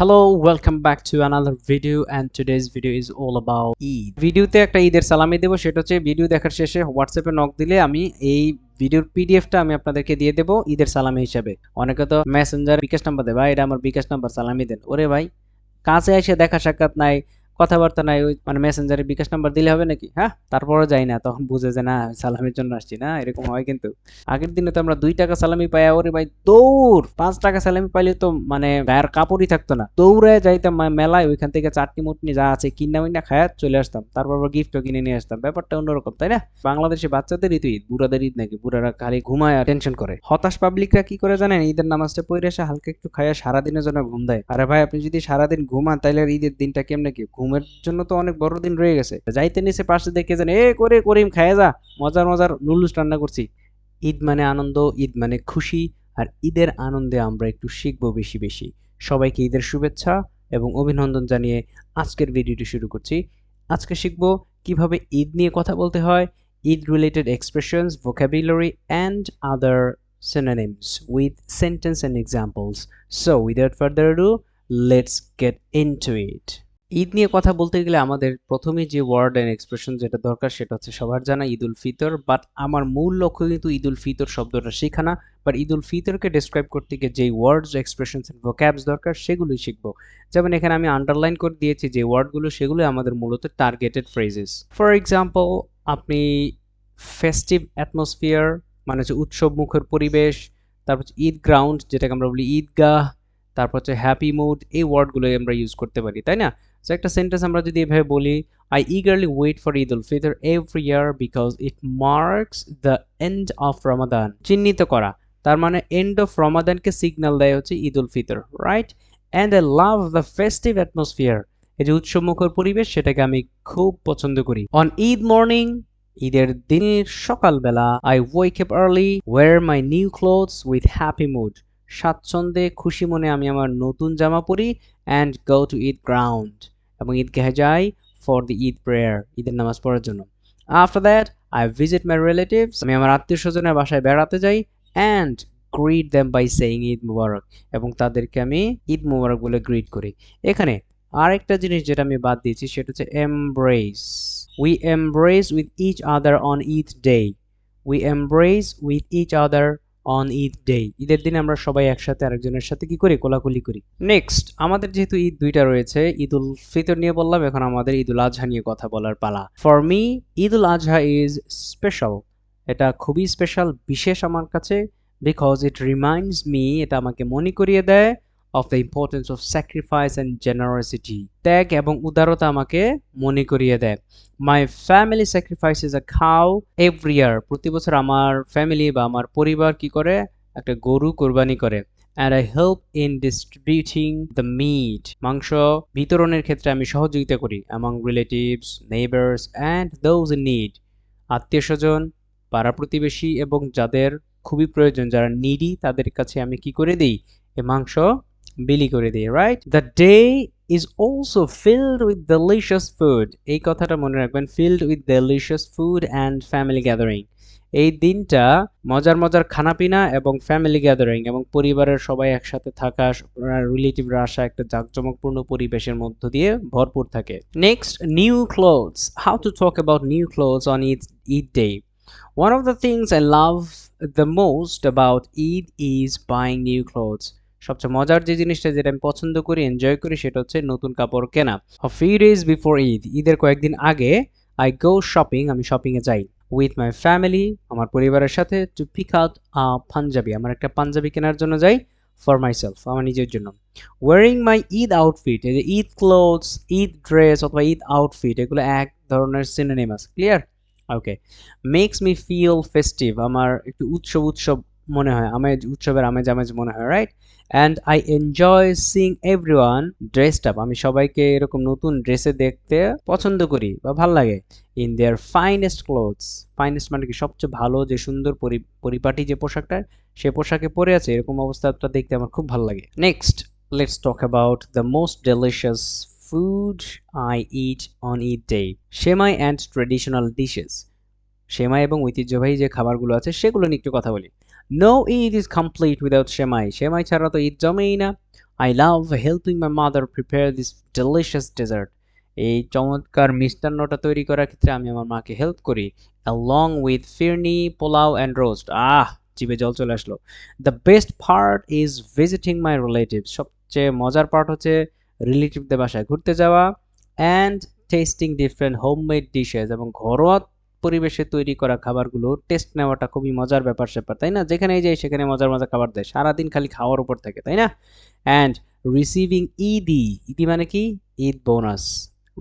Hello, welcome back to another video and today's video is all about Eid ভিডিওতে একটা ঈদের সালামি দেবো সেটা হচ্ছে ভিডিও দেখার শেষে হোয়াটসঅ্যাপে নক দিলে আমি এই ভিডিওর পিডিএফটা আমি আপনাদেরকে দিয়ে দেবো ঈদের সালামি হিসাবে। অনেকে তো মেসেঞ্জার বিকাশ নাম্বার দেয় ভাই এটা আমার বিকাশ নাম্বার সালামি দেন। ওরে ভাই কাছে এসে দেখা সাক্ষাৎ নাই কথাবার্তা নাই, ওই মানে মেসেঞ্জারে বিকাশ নাম্বার দিলে হবে নাকি? হ্যাঁ তারপরও যাই না, তখন বুঝে যে না, সালামের জন্য আসছি না, এরকম হয় কিন্তু। আগের দিনে তো আমরা দুই টাকা সালামি পাই ওরে ভাই, দৌড়! পাঁচ টাকা সালামি পাইলে তো মানে গায়ের কাপড়ই থাকতো না। দৌড়ে যাইতাম মেলায়, ওইখান থেকে চাটনি মুটনি যা আছে কিনা মিনা খায়া চলে আসতাম। তারপর আবার গিফটও কিনে নিয়ে আসতাম। ব্যাপারটা অন্যরকম, তাই না? বাংলাদেশে বাচ্চাদের ঈদ ঈদ, বুড়াদের ঈদ নাকি? বুড়ারা খালি ঘুমায় আর টেনশন করে। হতাশ পাবলিকরা কি করে জানেন? ঈদের নামাজটা পড়ে এসে হালকা একটু খাইয়া সারাদিনের জন্য ঘুম দেয়। আরে ভাই, আপনি যদি সারাদিন ঘুমান তাহলে ঈদের দিনটা কেমনে কি? ঘুমের জন্য তো অনেক বড় দিন রয়ে গেছে। যাইতে নিচে পাশে দেখে যান, এ, করে, করিম, খায় যা, মজার মজার নুডলস রান্না করছি। ঈদ মানে আনন্দ, ঈদ মানে খুশি, আর ঈদের আনন্দে আমরা একটু শিখব বেশি বেশি। সবাইকে ঈদের শুভেচ্ছা এবং অভিনন্দন জানিয়ে আজকের ভিডিওটি শুরু করছি। আজকে শিখব কীভাবে ঈদ নিয়ে কথা বলতে হয়, Eid related expressions, vocabulary, and other synonyms with sentence and examples so, without further ado, let's get into it Eid নিয়ে কথা বলতে গেলে আমাদের প্রথমে যে ওয়ার্ড অ্যান্ড এক্সপ্রেশন যেটা দরকার সেটা হচ্ছে সবার জানা ঈদ উল ফিতর বাট আমার মূল লক্ষ্য কিন্তু ঈদ উল ফিতর শব্দটা শেখা না বাট ঈদ উল ফিতরকে ডিসক্রাইব করতে গিয়ে যেই ওয়ার্ডস এক্সপ্রেশনস এন্ড ভোক্যাবস দরকার সেগুলোই শিখব। যেমন এখানে আমি আন্ডারলাইন করে দিয়েছি যে ওয়ার্ডগুলো সেগুলো আমাদের মূলত টার্গেটেড ফ্রেজেস ফর এক্সাম্পল আপনি ফেস্টিভ অ্যাটমসফিয়ার মানে হচ্ছে উৎসব মুখর পরিবেশ, তারপর হচ্ছে ঈদ গ্রাউন্ড যেটাকে আমরা বলি ঈদগাহ, তারপর হচ্ছে হ্যাপি মুড এই ওয়ার্ডগুলোই আমরা ইউজ করতে পারি, তাই না? সো একটা সেন্টেন্স আমরা যদি এভাবে বলি I eagerly wait for Eid ul Fitr every year because it marks the end of Ramadan চিহ্নিত করা। তার মানে এন্ড অফ রমাদানকে সিগন্যাল দেয় হচ্ছে Eid ul Fitr right and I love the festive atmosphere এই যে উৎসবমুখর পরিবেশ, সেটাকে আমি খুব পছন্দ করি। অন ঈদ মর্নিং ঈদের দিনের সকালবেলা I wake up early wear my new clothes with happy mood স্বাচ্ছন্দ্যে খুশি মনে আমি আমার নতুন জামা পরি and go to Eid ground এবং ঈদগাহে যাই ফর দি ঈদ প্রেয়ার ঈদের নামাজ পড়ার জন্য। After that I visit my relatives আমি আমার আত্মীয় স্বজনের বাসায় বেড়াতে যাই and greet them by saying Eid Mubarak এবং তাদেরকে আমি ঈদ মুবারক বলে গ্রিট করি। এখানে আরেকটা জিনিস যেটা আমি বাদ দিয়েছি, সেটা হচ্ছে embrace we embrace with each other on Eid day we embrace with each other on Eid day ঈদের দিনে আমরা সবাই একসাথে আরেকজনের সাথে কি করি? কোলাকুলি করি। নেক্সট আমাদের যেহেতু ঈদ দুইটা রয়েছে ঈদ উল ফিতর নিয়ে বললাম, এখন আমাদের ঈদ উল আজহা নিয়ে কথা বলার পালা। For me Eid ul Adha is special এটা খুবই স্পেশাল বিশেষ আমার কাছে বিকজ ইট রিমাইন্ডস মি এটা আমাকে মনে করিয়ে দেয় of the importance of sacrifice and generosity ত্যাগ এবং উদারতা আমাকে মনে করিয়ে দেয়। মাই ফ্যামিলি স্যাক্রিফাইসেস আ খাও এভরি ইয়ার প্রতি বছর আমার ফ্যামিলি বা আমার পরিবার কি করে? একটা গরু কোরবানি করে। And I help in distributing the meat মাংস বিতরণের ক্ষেত্রে আমি সহযোগিতা করি among relatives neighbours and those in need আত্মীয় স্বজন, পাড়া প্রতিবেশী এবং যাদের খুবই প্রয়োজন, যারা নিডি তাদের কাছে আমি কি করে দিই? এ মাংস বিলি করে দিই right the day is also filled with delicious food এই কথাটা মনে রাখবেন filled with delicious food and family gathering এই দিনটা মজার মজার খানাপিনা এবং ফ্যামিলি গ্যাদারিং এবং পরিবারের সবাই একসাথে থাকা রিলেটিভরা আসা একটা জাঁকজমকপূর্ণ পরিবেশের মধ্য দিয়ে ভরপুর থাকে। Next new clothes how to talk about new clothes on Eid Eid day One of the things I love the most about Eid is buying new clothes. সবচেয়ে মজার যে জিনিসটা যেটা আমি পছন্দ করি এনজয় করি, সেটা হচ্ছে নতুন কাপড় কেনা। Few days before ঈদ ঈদের কয়েকদিন আগে আই গো শপিং আমি শপিংয়ে যাই উইথ মাই ফ্যামিলি আমার পরিবারের সাথে টু পিক আউট পাঞ্জাবি আমার একটা পাঞ্জাবি কেনার জন্য যাই ফর মাইসেলফ আমার নিজের জন্য। ওয়ারিং মাই ঈদ আউটফিট এই যে ঈদ ক্লোথস ঈদ ড্রেস অথবা ঈদ আউটফিট এগুলো এক ধরনের synonymous clear okay makes me feel festive আমার একটু উৎসব উৎসব মনে হয়, আমেজ, উৎসবের আমেজ আমেজ মনে হয় right and I enjoy seeing everyone dressed up আমি সবাইকে এরকম নতুন ড্রেসে দেখতে পছন্দ করি বা ভালো লাগে। In their finest clothes finest মানে কি? সবচেয়ে ভালো যে সুন্দর পরি, পরিপাটি যে পোশাকটা, সে পোশাকে পরে আছে, এরকম অবস্থাটা দেখতে আমার খুব ভালো লাগে। Next let's talk about the most delicious food I eat on Eid day semai and traditional dishes সেমাই এবং ঐতিহ্যবাহী যে খাবারগুলো আছে, সেগুলো নিয়ে একটু কথা বলি। No Eid is complete without semai সেমাই ছাড়া তো ঈদ জমেই না I love helping my mother prepare this delicious dessert. এই চমৎকার মিষ্টান্নটা তৈরি করার ক্ষেত্রে আমি আমার মাকে হেল্প করি, along with phirni pulao and roast ah, জিভে জল চলে আসলো। The best part is visiting my relative সবচেয়ে মজার পার্ট হচ্ছে রিলেটিভদের বাসায় ঘুরতে যাওয়া and tasting different homemade dishes এবং ঘরোয়া পরিবেশে তৈরি করা খাবারগুলো টেস্ট নেওয়াটা খুবই মজার ব্যাপার স্যাপার, তাই না? যেখানেই যাই সেখানে মজার মজার খাবার দেয়, সারাদিন খালি খাওয়ার উপর থাকে, তাই না? অ্যান্ড রিসিভিং ইদি ইদি মানে কি? Eid bonus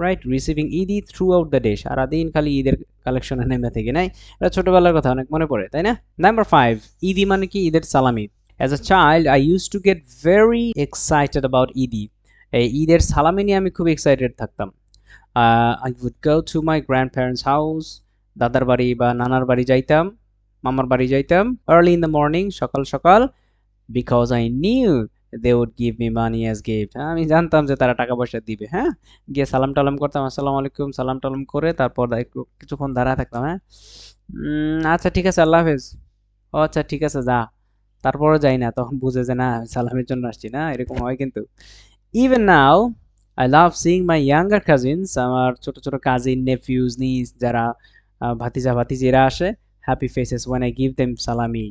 right receiving eidi throughout the day সারাদিন খালি ঈদের কালেকশনে নেমে থেকে নাই এটা ছোটবেলার কথা, অনেক মনে পড়ে, তাই না? নাম্বার ফাইভ ইদি মানে কি? ঈদের সালামি। As a child I use to get very excited about Eidi এই ঈদের সালামি নিয়ে আমি খুব এক্সাইটেড থাকতাম। I would go to my grandparents house দাদার বাড়ি বা নানার বাড়ি যাইতাম, মামার বাড়ি যাইতাম আর্লি ইন দ্য মর্নিং সকাল সকাল because I knew they would give me money as gift আমি জানতাম যে তারা টাকা পয়সা দিবে হ্যাঁ? গিয়ে সালাম টালাম করতাম, আসসালামু আলাইকুম, সালাম টালাম করে তারপর একটু, কিছুক্ষণ দাঁড়ায় থাকতাম হ্যাঁ? আচ্ছা ঠিক আছে, আল্লাহ হাফেজ। ও আচ্ছা ঠিক আছে, যা। তারপরও যাই না, তখন বুঝে যে না সালামের জন্য আসছি না, এরকম হয় কিন্তু। Even now I love seeing my younger cousins আমার ছোট ছোট কাজিন নেফিউজ নিস যারা ভাতিজা, ভাতিজিরা আসে happy faces when I give them salami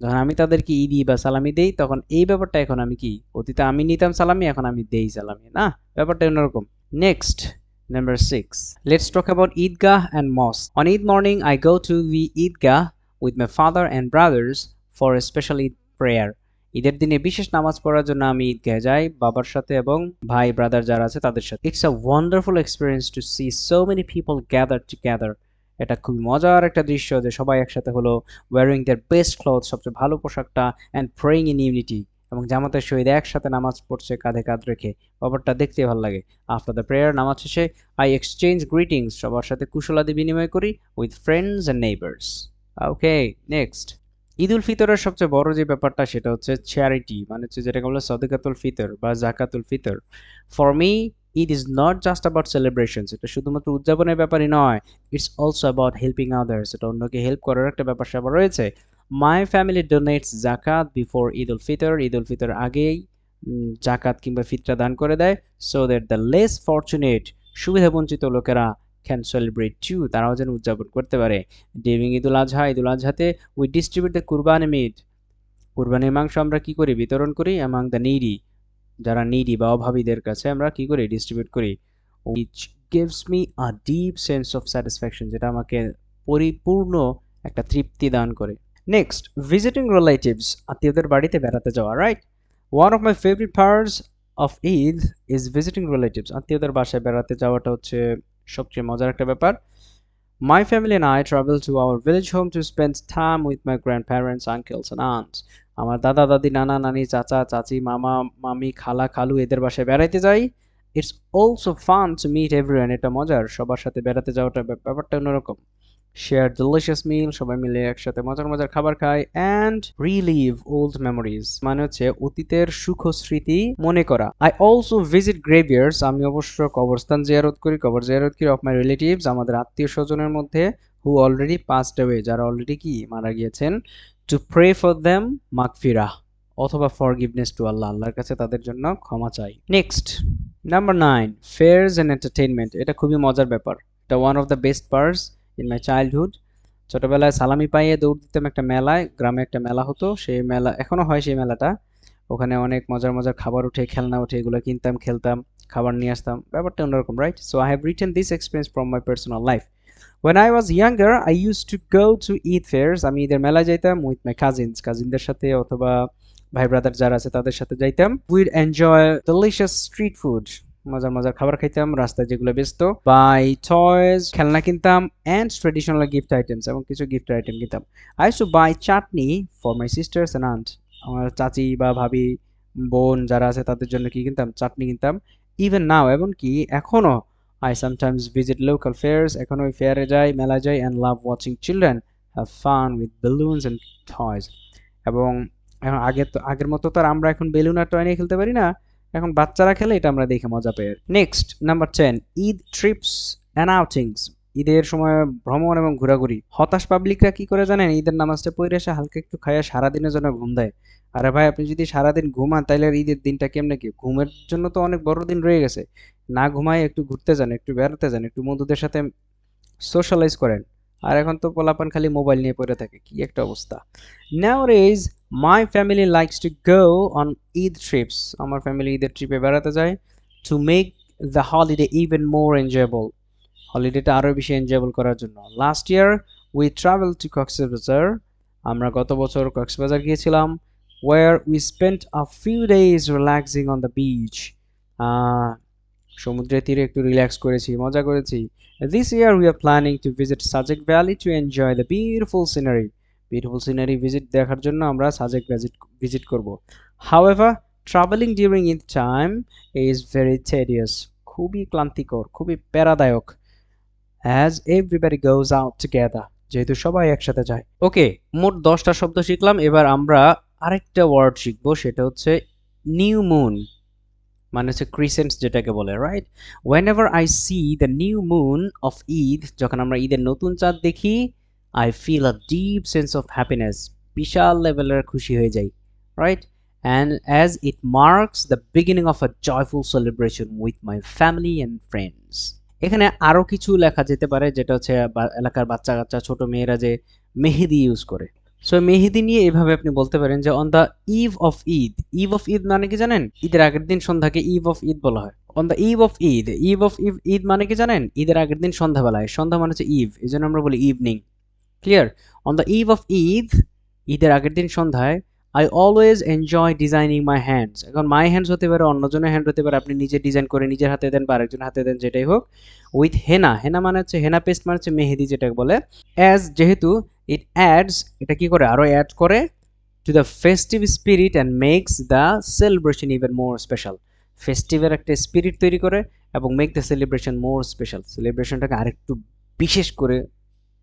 যখন আমি তাদেরকে ঈদি বা সালামি দেই, তখন এই ব্যাপারটা এখন আমি কি? অতীতে আমি নিতাম সালামি এখন আমি দেই সালামি না, ব্যাপারটা অন্যরকম। Next number six let's talk about Eidgah and mosque on Eid morning I go to the Eidgah with my father and brothers for special Eid prayer ঈদের দিনে বিশেষ নামাজ পড়ার জন্য আমি ঈদগাহে যাই, বাবার সাথে এবং ভাই ব্রাদার যারা আছে তাদের সাথে। It's a wonderful experience to see so many people gather together এটা খুবই মজার একটা দৃশ্য যে সবাই একসাথে হলো ওয়ারিং দেয়ার বেস্ট ক্লথ সবচেয়ে ভালো পোশাকটা অ্যান্ড প্রেইং ইন ইউনিটি এবং জামাতের শহীদ একসাথে নামাজ পড়ছে কাঁধে কাঁধ রেখে। ব্যাপারটা দেখতে ভালো লাগে। আফটার দ্য প্রেয়ার নামাজ শেষে আই এক্সচেঞ্জ গ্রিটিংস সবার সাথে কুশলাদি বিনিময় করি with friends and neighbours okay next Eid ul ফিতরের সবচেয়ে বড় যে ব্যাপারটা, সেটা হচ্ছে চ্যারিটি মানে হচ্ছে যেটাকে বলে সদিকাতুল ফিতর বা জাকাতুল Fitr. For me it is not just about celebrations এটা শুধুমাত্র উদযাপনের ব্যাপারই নয় it's also about helping others এটা অন্যকে হেল্প করার একটা ব্যাপার স্যাপার রয়েছে। My family donates zakat before Eid ul Fitr Eid ul Fitr আগেই জাকাত কিংবা ফিতরা দান করে দেয় so that the less fortunate সুবিধাবঞ্চিত লোকেরা ক্যান সেলিব্রেট টু তারাও যেন উদযাপন করতে পারে। During Eidul Azha Eidul আজহাতে we distribute the qurbani meat কুরবানির মাংস আমরা কি করি? বিতরণ করি অ্যামাং দ্য নিডি যারা নিডি বা অভাবীদের কাছে আমরা কি করি? ডিস্ট্রিবিউট করি। Which gives me a deep sense of satisfaction যেটা আমাকে পরিপূর্ণ একটা তৃপ্তি দান করে। নেক্সট ভিজিটিং রিলেটিভস আত্মীয়দের বাড়িতে বেড়াতে যাওয়া right one of my favourite parts of Eid is visiting relatives আত্মীয়দের বাসায় বেড়াতে যাওয়াটা হচ্ছে সবচেয়ে মজার একটা ব্যাপার। My family and I travel to our village home to spend time with my grandparents, uncles, and aunts. আমার দাদা, দাদি, নানা, নানি, চাচা, চাচি, মামা, মামি, খালা, খালু এদের বাসায় বেড়াইতে যাই। It's also fun to meet everyone এটা মজার। সবার সাথে বেড়াতে যাওয়াটা ব্যাপ- ব্যাপারটা অন্যরকম। শেয়ার ডিলিশিয়াস মিল সবাই মিলে একসাথে মজার মজার খাবার খাই অ্যান্ড রিলিভ ওল্ড মেমোরিজ মানে হচ্ছে অতীতের সুখ স্মৃতি মনে করা। আই অলসো ভিজিট গ্রেভিয়ার্স আমি অবশ্য কবরস্থান জিয়ারত করি। কবর জিয়ারত করি অফ মাই রিলেটিভস আমাদের আত্মীয় স্বজনের মধ্যে হু অলরেডি পাস্ট অ্যাওয়ে যারা অলরেডি কি মারা গিয়েছেন? টু প্রে ফর দ্যাম মাগফিরা অথবা ফরগিভনেস টু আল্লাহ, আল্লাহর কাছে তাদের জন্য ক্ষমা চাই। Next number nine fairs and entertainment এটা খুবই মজার ব্যাপার। এটা one of the best parts in my childhood ছোটবেলায় সালামি পাইয়ে দৌড় দিতাম একটা মেলায়, গ্রামে একটা মেলা হতো, সেই মেলা এখনও হয় সেই মেলাটা। ওখানে অনেক মজার মজার খাবার উঠে, খেলনা উঠে, এগুলো কিনতাম, খেলতাম, খাবার নিয়ে আসতাম, ব্যাপারটা অন্যরকম right so I have written this experience from my personal life When I was younger, I used to go to Eid fairs. আমি ঈদের মেলায় যাইতাম উইথ মাই কাজিনস কাজিনদের সাথে অথবা ভাই ব্রাদার যারা আছে তাদের সাথে যাইতাম। We'd enjoy delicious street food মজার মজার খাবার খাইতাম রাস্তায় যেগুলো ব্যস্ত বাই টয়েস খেলনা কিনতাম অ্যান্ড ট্রেডিশনাল গিফট আইটেমস এবং কিছু গিফট আইটেম কিনতাম। I to buy chutney for my sisters and aunt আমার চাচি বা ভাবি বোন যারা আছে তাদের জন্য কি কিনতাম? চাটনি কিনতাম। ইভেন নাও এমনকি এখনও I sometimes visit local fairs, এখন ওই ফেয়ারে যাই মেলা যাই and love watching children have fun with balloons and toys. এবং এখন আগে তো আগের মতো তো আর আমরা এখন বেলুন আর টয় নিয়ে খেলতে পারি না। এখন বাচ্চারা খেলে এটা আমরা দেখে মজা পাই next number ten Eid trips and outings ঈদের সময় ভ্রমণ এবং ঘোরাঘুরি। হতাশ পাবলিকরা কি করে জানেন? ঈদের নামাজটা পড়ে এসে হালকা একটু খাইয়া সারাদিনের জন্য ঘুম দেয়। আরে ভাই আপনি যদি সারাদিন ঘুমান তাহলে ঈদের দিনটা কেমনে কি? ঘুমের জন্য তো অনেক বড় দিন রয়ে গেছে। না ঘুমায় একটু ঘুরতে যান একটু বেড়াতে যান একটু বন্ধুদের সাথে সোশ্যালাইজ করেন। আর এখন তো পোলাপান খালি মোবাইল নিয়ে পড়ে থাকে কি একটা অবস্থা। Nowadays, my family likes to go on Eid trips আমার ফ্যামিলি ঈদের ট্রিপে বেড়াতে যায় to make the holiday even more enjoyable. হলিডেটা আরও বেশি এনজয়েবল করার জন্য। Last year we travel to Cox's Bazar আমরা গত বছর কক্সবাজার গিয়েছিলাম where we spent a few days relaxing on the beach সমুদ্রের তীরে একটু রিল্যাক্স করেছি, মজা করেছি। This year we are planning to visit Sajek Valley to enjoy the beautiful scenery beautiful scenery visit দেখার জন্য আমরা সাজেক ভিজিট ভিজিট করব। However travelling during in time is very tedious খুবই ক্লান্তিকর, খুবই প্যারাদায়ক। As everybody goes out together যেহেতু সবাই একসাথে যায়। ওকে মোট দশটা শব্দ শিখলাম, এবার আমরা আরেকটা ওয়ার্ড শিখব, সেটা হচ্ছে নিউ মুন মানে হচ্ছে ক্রিসেন্টস যেটাকে বলে right whenever I see the new moon of Eid যখন আমরা ঈদের নতুন চাঁদ দেখি I feel a deep sense of happiness বিশাল লেভেলের খুশি হয়ে যাই right and as it marks the beginning of a joyful celebration with my family and friends এখানে আরও কিছু লেখা যেতে পারে, যেটা হচ্ছে এলাকার বাচ্চা কাচ্চা ছোট মেয়েরা যে মেহেদি ইউজ করে। সো মেহেদি নিয়ে এভাবে আপনি বলতে পারেন যে on the eve of Eid eve of Eid মানে কি জানেন? ঈদের আগের দিন সন্ধ্যাকে ইভ অফ ঈদ বলা হয়। On the eve of Eid eve of eve Eid মানে কি জানেন? ঈদের আগের দিন সন্ধ্যাবেলায়। সন্ধ্যা মানে হচ্ছে ইভ এই জন্য আমরা বলি evening clear on the eve of Eid ঈদের আগের দিন সন্ধ্যায় I always enjoy designing my hands এখন মাই হ্যান্ডস হতে পারে অন্যজনের হ্যান্ড হতে পারে, আপনি নিজে ডিজাইন করে নিজের হাতে দেন বা আরেকজন হাতে দেন, যেটাই হোক উইথ হেনা হেনা মানে হচ্ছে হেনা পেস্ট মানে হচ্ছে মেহেদি যেটাকে বলে। অ্যাজ যেহেতু ইট অ্যাডস এটা কি করে? আরও অ্যাড করে to the festive spirit and makes the celebration even more special ফেস্টিভের একটা স্পিরিট তৈরি করে এবং make the celebration more special সেলিব্রেশনটাকে আরেকটু বিশেষ করে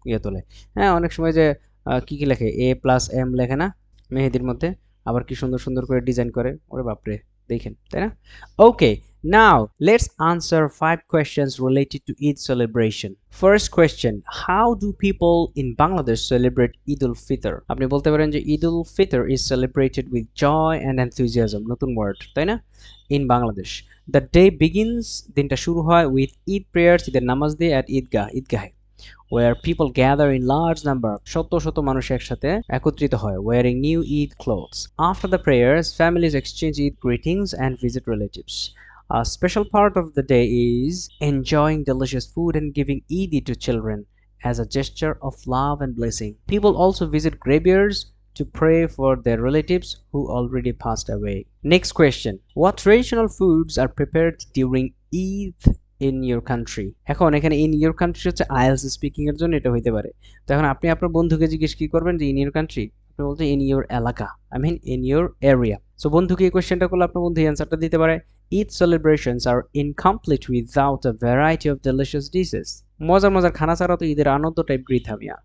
ইয়ে তোলে। হ্যাঁ অনেক সময় যে কি কি লেখে? এ প্লাস এম লেখে না? মেহেদির মধ্যে। আবার কি সুন্দর সুন্দর করে ডিজাইন করে। ওরে বাপরে, দেখেন, তাই না? Okay now let's answer five questions related to Eid celebration first question how do people in Bangladesh celebrate Eid ul Fitr আপনি বলতে পারেন যে Eid ul Fitr is celebrated with joy and enthusiasm নতুন ওয়ার্ড তাই না? In Bangladesh the day begins দিনটা শুরু হয় উইথ ঈদ প্রেয়ার্স ঈদের নামাজ দিয়ে অ্যাট ঈদগাহ, ঈদগাহে। where people gather in large number শত শত মানুষ একসাথে একত্রিত হয় wearing new Eid clothes. After the prayers, families exchange Eid greetings and visit relatives. A special part of the day is enjoying delicious food and giving Eid to children as a gesture of love and blessing. People also visit graveyards to pray for their relatives who already passed away. Next question What traditional foods are prepared during Eid in your country এখন এখানে in your country হচ্ছে IELTS speaking এর জন্য এটা হইতে পারে। তো এখন আপনি আপনার বন্ধুকে জিজ্ঞেস কি করবেন যে ইন ইউর কান্ট্রি আপনি বলতে ইন ইউর এলাকা। I mean in your area so বন্ধুকে এই কোয়েশ্চেনটা করলে আপনার বন্ধু অ্যান্সারটা দিতে পারে। Eid celebrations are incomplete without a variety of delicious dishes মজার মজার খানা ছাড়া তো ঈদের আনন্দটাই বৃথামিয়া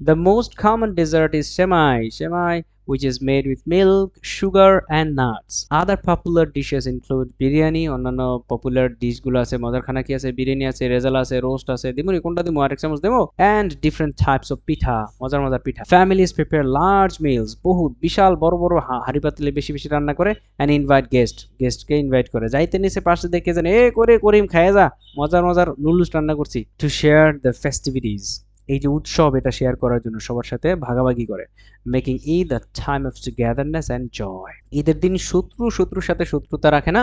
The most common dessert is shemai, shemai which is made with milk, sugar and nuts. Other popular dishes include biryani, অন্যান্য পপুলার ডিশগুলো আছে মজার খানা কি আছে বিরিয়ানি আছে রেজালা আছে রোস্ট আছে দিমুনি কোনটা দিমু আরেক চামচ দেবো and different types of পিঠা মজার মজার পিঠা families prepare large meals বহুত বিশাল বড় বড় হাঁড়ি পাতিলে বেশি বেশি রান্না করে and invite guest গেস্টকে ইনভাইট করে যাইতে নিচে পাশে দেখে যেন এ করে করিম খায় যা মজার মজার নুডলস রান্না করছি টু শেয়ার দ্য ফেস্টিভিটিস এই যে উৎসব এটা শেয়ার করার জন্য সবার সাথে ভাগাভাগি করে। Making Eid a time of togetherness and joy ঈদের দিন শত্রু শত্রুর সাথে শত্রুতা রাখে না,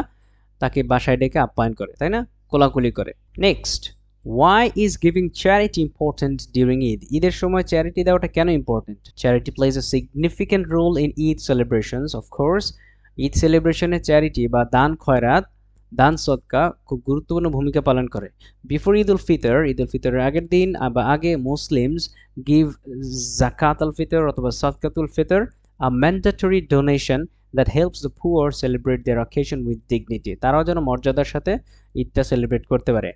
তাকে বাসায় ডেকে আপ্যায়ন করে, তাই না? কোলাকুলি করে। Next why is giving charity important during Eid ঈদের সময় চ্যারিটি দেওয়াটা কেন important charity plays a significant role in Eid celebrations of course Eid সেলিব্রেশনে charity বা দান, খয়রাত দান সদকা খুব গুরুত্বপূর্ণ ভূমিকা পালন করে। বিফোর ঈদ উল ফিতর ঈদ উল ফিতরের আগের দিন বা আগে মুসলিমস গিভ জাকাত আল ফিতর অথবা সদকাতুল Fitr a mandatory donation that helps the poor celebrate their occasion with dignity তারাও যেন মর্যাদার সাথে ঈদটা সেলিব্রেট করতে পারে।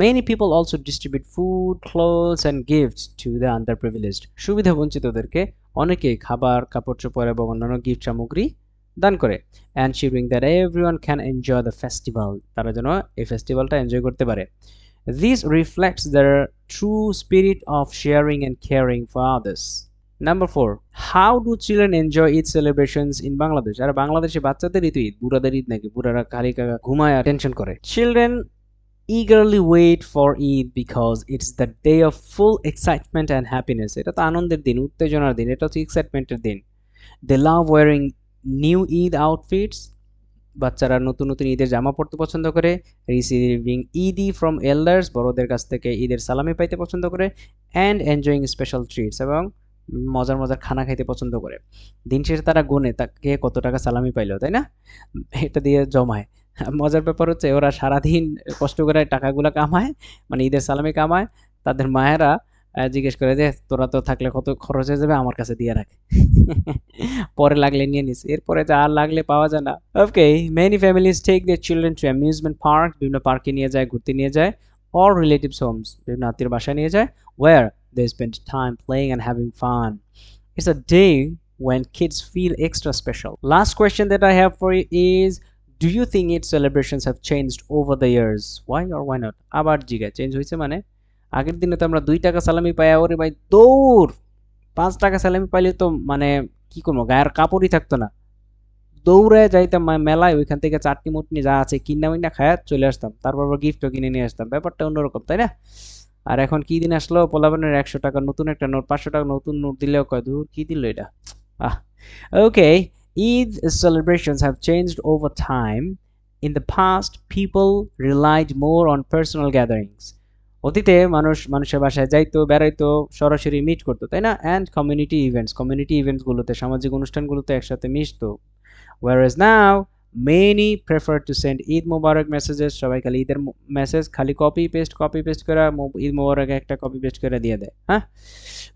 Many people also distribute food clothes and gifts to the underprivileged সুবিধা বঞ্চিতদেরকে অনেকেই খাবার কাপড় চোপড় এবং অন্যান্য গিফট সামগ্রী দান করে and ensuring that everyone can enjoy the festival তারা যেন এই ফেস্টিভ্যালটা এনজয় করতে পারে This reflects their true spirit of sharing and caring for others. Number four, how do children enjoy Eid celebrations in Bangladesh? আর বাংলাদেশে বাচ্চাদের ঈদ ঈদ বুড়াদের ঈদ নাকি বুড়ারা খালি ঘুমায় আর টেনশন করে Children eagerly wait for Eid because it's the day of full excitement and happiness. এটা তো আনন্দের দিন উত্তেজনার দিন এটা হচ্ছে এক্সাইটমেন্টের দিন They love wearing new Eid outfits, বাচ্চারা নতুন নতুন ঈদের জামা পড়তে পছন্দ করে রিসিভিং ইদি ফ্রম এল্ডার্স বড়দের কাছ থেকে ঈদের সালামি পাইতে পছন্দ করে অ্যান্ড এনজয়িং স্পেশাল ট্রিটস এবং মজার মজার খানা খাইতে পছন্দ করে। দিন শেষে তারা গোনে তাকে কত টাকা সালামি পাইলো, তাই না? এটা দিয়ে জমায়। মজার ব্যাপার হচ্ছে ওরা সারাদিন কষ্ট করে টাকাগুলো কামায় মানে ঈদের সালামি কামায়, তাদের মায়েরা জিজ্ঞেস করে যে, তোরা তো থাকলে কত খরচ হয়ে যাবে আমার কাছে দিয়ে রাখ পরে লাগলে নিয়ে নিস এরপরে যা আর লাগলে পাওয়া যায় না okay many families take their children to amusement park বিভিন্ন পার্কে নিয়ে যায়, ঘুরতে নিয়ে যায় অর রিলেটিভস হোমস বিভিন্ন আত্মীয় বাসায় নিয়ে যায় where they spend time playing and having fun it's a day when kids feel extra special. Last question that I have for you is, Do you think its celebrations have changed over the years? Why why not? আবার জিগা change হয়েছে মানে আগের দিনে তো আমরা দুই টাকা সালামি পাই, ওরে ভাই দৌড়। পাঁচ টাকা সালামি পাইলে তো মানে কি করব, গায়ের কাপড়ই থাকতো না। দৌড়ে যাইতাম মেলায়, ওইখান থেকে চাটনি মুটনি যা আছে, কিনা মিনা খায়া চলে আসতাম। তারপর আবার গিফটও কিনে নিয়ে আসতাম। ব্যাপারটা অন্যরকম, তাই না? আর এখন কি দিন আসলো? পোলাপানের একশো টাকা, নতুন একটা নোট, পাঁচশো টাকা নতুন নোট দিলেও কয়, দূর, কি দিল এটা? Ah okay Eid celebrations have changed over time. In the past, people relied more on personal gatherings. অতীতে মানুষ, মানুষের বাসায় যাইতো, বেড়াইতো, সরাসরি মিট করতো, তাই না? অ্যান্ড কমিউনিটি ইভেন্টস কমিউনিটি ইভেন্টসগুলোতে সামাজিক অনুষ্ঠানগুলোতে একসাথে মিশতো। Whereas now many prefer to send Eid Mubarak messages সবাই খালি ঈদের মেসেজ খালি কপি পেস্ট কপি পেস্ট করে ঈদ মোবারক একটা কপি পেস্ট করে দিয়ে দেয় হ্যাঁ?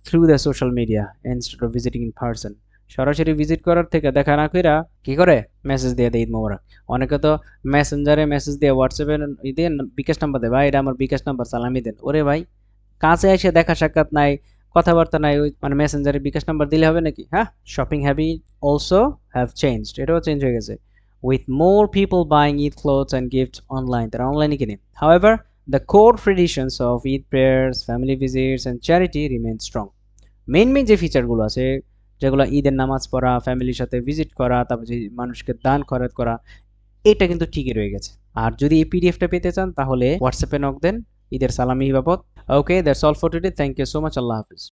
Through the social media instead of visiting in person সরাসরি ভিজিট করার থেকে দেখা না কইরা কি করে? মেসেজ দিয়ে দেয় ঈদ মোবারক। অনেকে তো মেসেঞ্জারে মেসেজ দিয়ে হোয়াটসঅ্যাপে দিয়ে বিকাশ নাম্বার দেয়, ভাই, এটা আমার বিকাশ নাম্বার সালামি দেন। ওরে ভাই, কাছে এসে দেখা সাক্ষাৎ নাই, কথাবার্তা নাই, ওই মানে মেসেঞ্জারে বিকাশ নাম্বার দিলে হবে নাকি? হ্যাঁ shopping habit also have changed এটাও চেঞ্জ হয়ে গেছে। With more people buying Eid clothes and gift online তারা অনলাইনে কিনে। However the core traditions of Eid prayers family visits and charity remain strong main main যে ফিচারগুলো আছে যেগুলো ঈদের নামাজ পড়া, ফ্যামিলির সাথে ভিজিট করা, তারপর যে মানুষকে দান খরচ করা, এটা কিন্তু ঠিকই রয়ে গেছে। আর যদি এই পিডিএফটা পেতে চান, তাহলে হোয়াটসঅ্যাপে নক দেন, ঈদের সালামি বাবদ। Okay that's all for today thank you so much Allah Hafiz.